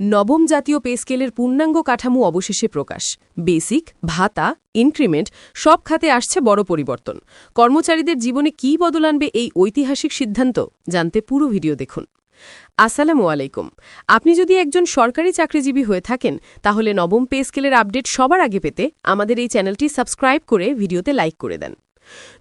নবম জাতীয় পে স্কেলের পূর্ণাঙ্গ কাঠামো অবশেষে প্রকাশ। বেসিক, ভাতা, ইনক্রিমেন্ট, সব খাতে আসছে বড় পরিবর্তন। কর্মচারীদের জীবনে কী বদল আনবে এই ঐতিহাসিক সিদ্ধান্ত জানতে পুরো ভিডিও দেখুন। আসসালামু আলাইকুম। আপনি যদি একজন সরকারি চাকরিজীবী হয়ে থাকেন, তাহলে নবম পে স্কেলের আপডেট সবার আগে পেতে আমাদের এই চ্যানেলটি সাবস্ক্রাইব করে ভিডিওতে লাইক করে দেন।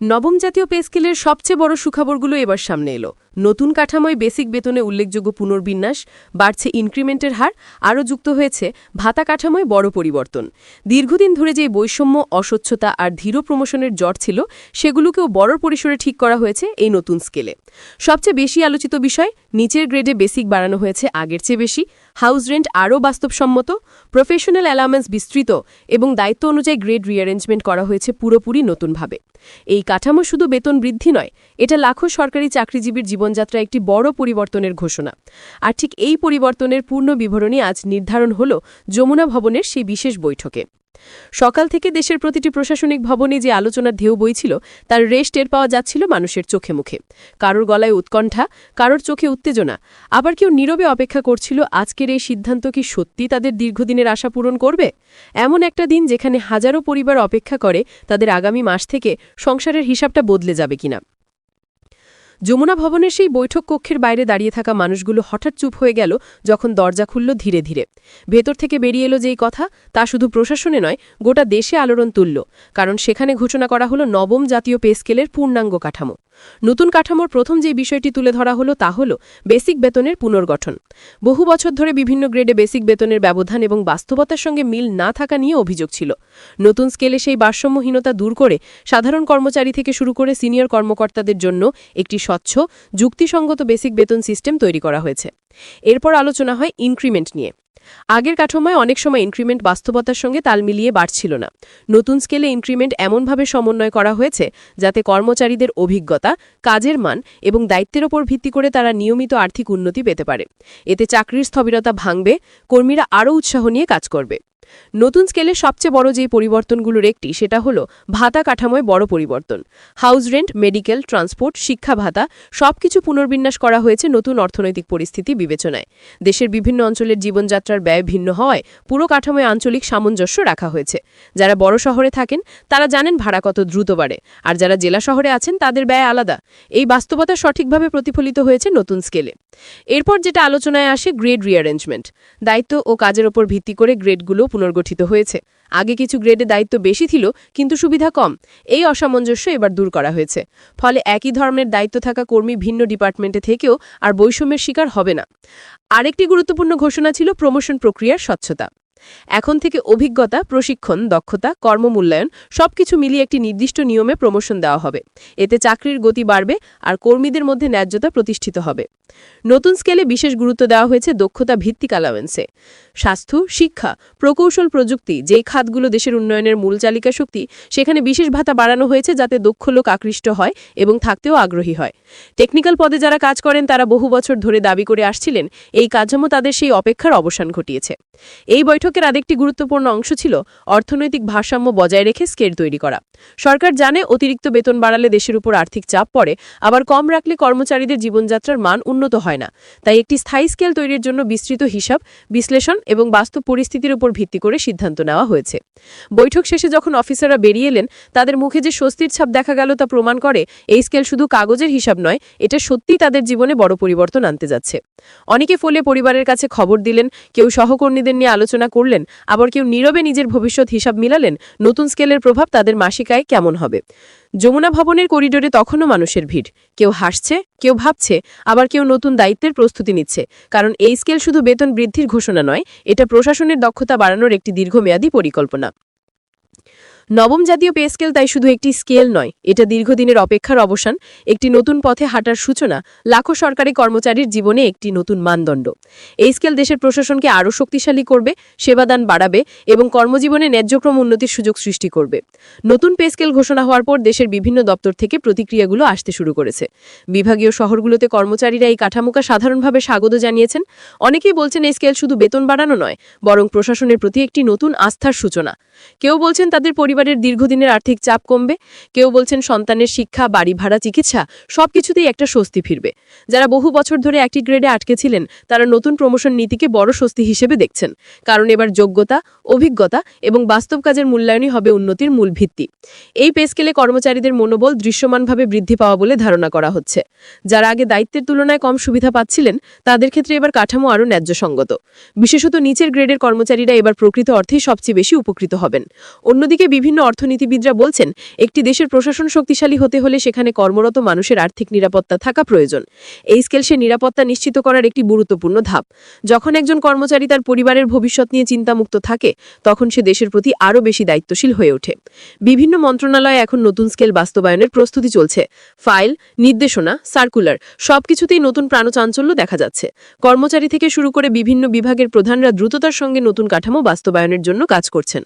নবম জাতীয় পে স্কেলের সবচেয়ে বড় সুখবরগুলো এবার সামনে এলো। নতুন কাঠামোয় বেসিক বেতনে উল্লেখযোগ্য পুনর্বিন্যাস, বাড়ছে ইনক্রিমেন্টের হার, আরও যুক্ত হয়েছে ভাতা কাঠামোয় বড় পরিবর্তন। দীর্ঘদিন ধরে যে বৈষম্য, অস্বচ্ছতা আর ধীর প্রমোশনের জট ছিল, সেগুলোকেও বড় পরিসরে ঠিক করা হয়েছে এই নতুন স্কেলে। সবচেয়ে বেশি আলোচিত বিষয়, নিচের গ্রেডে বেসিক বাড়ানো হয়েছে আগের চেয়ে বেশি, হাউস রেন্ট আরও বাস্তবসম্মত, প্রফেশনাল অ্যালামেন্স বিস্তৃত এবং দায়িত্ব অনুযায়ী গ্রেড রিঅ্যারেঞ্জমেন্ট করা হয়েছে পুরোপুরি নতুনভাবে। এই কাঠামো শুধু বেতন বৃদ্ধি নয়, এটা লাখো সরকারি চাকরিজীবীর জীবনযাত্রা একটি বড় পরিবর্তনের ঘোষণা। আর ঠিক এই পরিবর্তনের পূর্ণ বিবরণী আজ নির্ধারণ হল যমুনা ভবনের সেই বিশেষ বৈঠকে। সকাল থেকে দেশের প্রতিটি প্রশাসনিক ভবনে যে আলোচনার ঢেউ বইছিল, তার রেশ টের পাওয়া যাচ্ছিল মানুষের চোখে মুখে। কারোর গলায় উৎকণ্ঠা, কারোর চোখে উত্তেজনা। আবার কেউ নীরবে অপেক্ষা করছিল, আজকের এই সিদ্ধান্ত কি সত্যি তাদের দীর্ঘদিনের আশা পূরণ করবে? এমন একটা দিন যেখানে হাজারো পরিবার অপেক্ষা করে তাদের আগামী মাস থেকে সংসারের হিসাবটা বদলে যাবে কিনা। যমুনা ভবনের সেই বৈঠক কক্ষের বাইরে দাঁড়িয়ে থাকা মানুষগুলো হঠাৎ চুপ হয়ে গেল যখন দরজা খুলল ধীরে ধীরে। ভেতর থেকে বেরিয়ে এলো যেই কথা, তা শুধু প্রশাসনে নয়, গোটা দেশে আলোড়ন তুলল, কারণ সেখানে ঘোষণা করা হলো নবম জাতীয় পেস্কেলের পূর্ণাঙ্গ কাঠামো। নতুন কাঠামোর প্রথম যে বিষয়টি তুলে ধরা হলো তা হল বেসিক বেতনের পুনর্গঠন। বহু বছর ধরে বিভিন্ন গ্রেডে বেসিক বেতনের ব্যবধান এবং বাস্তবতার সঙ্গে মিল না থাকা নিয়ে অভিযোগ ছিল। নতুন স্কেলে সেই ভারসাম্যহীনতা দূর করে সাধারণ কর্মচারী থেকে শুরু করে সিনিয়র কর্মকর্তাদের জন্য একটি স্বচ্ছ, যুক্তিসঙ্গত বেসিক বেতন সিস্টেম তৈরি করা হয়েছে। এরপর আলোচনা হয় ইনক্রিমেন্ট নিয়ে। আগের কাঠামোয় অনেক সময় ইনক্রিমেন্ট বাস্তবতার সঙ্গে তাল মিলিয়ে বাড়ছিল না। নতুন স্কেলে ইনক্রিমেন্ট এমনভাবে সমন্বয় করা হয়েছে যাতে কর্মচারীদের অভিজ্ঞতা, কাজের মান এবং দায়িত্বের ওপর ভিত্তি করে তারা নিয়মিত আর্থিক উন্নতি পেতে পারে। এতে চাকরির স্থবিরতা ভাঙবে, কর্মীরা আরও উৎসাহ নিয়ে কাজ করবে। নতুন স্কেলে সবচেয়ে বড় যে পরিবর্তনগুলোর একটি, সেটা হলো ভাতা কাঠামোয় বড় পরিবর্তন। হাউস রেন্ট, মেডিকেল, ট্রান্সপোর্ট, শিক্ষা ভাতা, সবকিছু পুনর্বিন্যাস করা হয়েছে নতুন অর্থনৈতিক পরিস্থিতি বিবেচনায়। দেশের বিভিন্ন অঞ্চলের জীবনযাত্রার ব্যয় ভিন্ন হওয়ায় পুরো কাঠামোয় আঞ্চলিক সামঞ্জস্য রাখা হয়েছে। যারা বড় শহরে থাকেন, তারা জানেন ভাড়া কত দ্রুত বাড়ে, আর যারা জেলা শহরে আছেন, তাদের ব্যয় আলাদা। এই বাস্তবতা সঠিকভাবে প্রতিফলিত হয়েছে নতুন স্কেলে। এরপর যেটা আলোচনায় আসে গ্রেড রিঅ্যারেঞ্জমেন্ট। দায়িত্ব ও কাজের ওপর ভিত্তি করে গ্রেডগুলো পুনর্গঠিত হয়েছে। আগে কিছু গ্রেডে দায়িত্ব বেশি ছিল, কিন্তু সুবিধা কম। এই অসামঞ্জস্য এবার দূর করা হয়েছে। ফলে একই ধরনের দায়িত্ব থাকা কর্মী ভিন্ন ডিপার্টমেন্টে থেকেও আর বৈষম্যের শিকার হবে না। আরেকটি গুরুত্বপূর্ণ ঘোষণা ছিল প্রমোশন প্রক্রিয়ার স্বচ্ছতা। এখন থেকে অভিজ্ঞতা, প্রশিক্ষণ, দক্ষতা, কর্মমূল্যায়ন সবকিছু মিলিয়ে একটি নির্দিষ্ট নিয়মে প্রমোশন দেওয়া হবে। এতে চাকরির গতি বাড়বে আর কর্মীদের মধ্যে ন্যায্যতা প্রতিষ্ঠিত হবে। নতুন স্কেলে বিশেষ গুরুত্ব দেওয়া হয়েছে দক্ষতা ভিত্তিক অ্যালাওয়েন্সে স্বাস্থ্য, শিক্ষা, প্রকৌশল প্রযুক্তি, যেই খাতগুলো দেশের উন্নয়নের মূল চালিকা শক্তি, সেখানে বিশেষ ভাতা বাড়ানো হয়েছে যাতে দক্ষ লোক আকৃষ্ট হয় এবং থাকতেও আগ্রহী হয়। টেকনিক্যাল পদে যারা কাজ করেন, তারা বহু বছর ধরে দাবি করে আসছিলেন, এই কাঠামো তাদের সেই অপেক্ষার অবসান ঘটিয়েছে। এই বৈঠকের আরেকটি গুরুত্বপূর্ণ অংশ ছিল অর্থনৈতিক ভারসাম্য বজায় রেখে স্কেল তৈরি করা। সরকার জানে অতিরিক্ত বেতন বাড়ালে দেশের উপর আর্থিক চাপ পড়ে, আবার কম রাখলে কর্মচারীদের জীবনযাত্রার মান উন্নত হয় না। তাই একটি স্থায়ী স্কেল তৈরির জন্য বিস্তৃত হিসাব, বিশ্লেষণ এবং বাস্তব পরিস্থিতির উপর ভিত্তি করে সিদ্ধান্ত নেওয়া হয়েছে। বৈঠক শেষে যখন অফিসাররা বেরিয়ে এলেন, তাদের মুখে যে স্বস্তির ছাপ দেখা গেল তা প্রমাণ করে এই স্কেল শুধু কাগজের হিসাব নয়, এটা সত্যিই তাদের জীবনে বড় পরিবর্তন আনতে যাচ্ছে। অনেকে ফলে পরিবারের কাছে খবর দিলেন, কেউ সহকর্মীদের নিয়ে আলোচনা করলেন, আবার কেউ নীরবে নিজের ভবিষ্যৎ হিসাব মিলালেন, নতুন স্কেলের প্রভাব তাদের মাসিকায় কেমন হবে? যমুনা ভবনের করিডোরে তখনও মানুষের ভিড়। কেউ হাসছে, কেউ ভাবছে, আবার কেউ নতুন দায়িত্বের প্রস্তুতি নিচ্ছে। কারণ এই স্কেল শুধু বেতন বৃদ্ধির ঘোষণা নয়, এটা প্রশাসনের দক্ষতা বাড়ানোর একটি দীর্ঘমেয়াদী পরিকল্পনা। নবম জাতীয় পে স্কেল তাই শুধু একটি স্কেল নয়, এটা দীর্ঘদিনের অপেক্ষার অবসান, একটি নতুন পথে হাঁটার সূচনা, লাখো সরকারি কর্মচারীর জীবনে একটি নতুন মানদণ্ড। এই স্কেল দেশের প্রশাসনকে আরও শক্তিশালী করবে, সেবাদান বাড়াবে এবং কর্মজীবনে ন্যায্যক্রম উন্নতির সুযোগ সৃষ্টি করবে। নতুন পে স্কেল ঘোষণা হওয়ার পর দেশের বিভিন্ন দপ্তর থেকে প্রতিক্রিয়াগুলো আসতে শুরু করেছে। বিভাগীয় শহরগুলোতে কর্মচারীরা এই কাঠামোকা সাধারণভাবে স্বাগত জানিয়েছেন। অনেকেই বলছেন এই স্কেল শুধু বেতন বাড়ানো নয়, বরং প্রশাসনের প্রতি একটি নতুন আস্থার সূচনা। কেউ বলছেন তাদের পরিবার পরিবারের দীর্ঘদিনের আর্থিক চাপ কমবে, কেউ বলছেন সন্তানের শিক্ষা, বাড়ি ভাড়া, চিকিৎসা, সবকিছুতেই একটা স্বস্তি ফিরবে। যারা বহু বছর ধরে একটি গ্রেডে আটকে ছিলেন, তারা নতুন প্রমোশন নীতিকে বড় স্বস্তি হিসেবে দেখছেন। কারণ এবার যোগ্যতা, অভিজ্ঞতা এবং বাস্তব কাজের মূল্যায়নই হবে উন্নতির মূল ভিত্তি। এই পেস্কেলে কর্মচারীদের মনোবল দৃশ্যমানভাবে বৃদ্ধি পাওয়া বলে ধারণা করা হচ্ছে। যারা আগে দায়িত্বের তুলনায় কম সুবিধা পাচ্ছিলেন, তাদের ক্ষেত্রে এবার কাঠামো আরও ন্যায্যসঙ্গত। বিশেষত নিচের গ্রেডের কর্মচারীরা এবার প্রকৃত অর্থেই সবচেয়ে বেশি উপকৃত হবেন। অন্যদিকে বিভিন্ন অর্থনীতিবিদরা বলছেন, একটি দেশের প্রশাসন শক্তিশালী হতে হলে সেখানে কর্মরত মানুষের আর্থিক নিরাপত্তা থাকা প্রয়োজন। এই স্কেল সে নিরাপত্তা নিশ্চিত করার একটি গুরুত্বপূর্ণ ধাপ। যখন একজন কর্মচারী তার পরিবারের ভবিষ্যৎ নিয়ে চিন্তামুক্ত থাকে, তখন সে দেশের প্রতি আরও বেশি দায়িত্বশীল হয়ে ওঠে। বিভিন্ন মন্ত্রণালয়ে এখন নতুন স্কেল বাস্তবায়নের প্রস্তুতি চলছে। ফাইল, নির্দেশনা, সার্কুলার, সবকিছুতেই নতুন প্রাণচাঞ্চল্য দেখা যাচ্ছে। কর্মচারী থেকে শুরু করে বিভিন্ন বিভাগের প্রধানরা দ্রুততার সঙ্গে নতুন কাঠামো বাস্তবায়নের জন্য কাজ করছেন।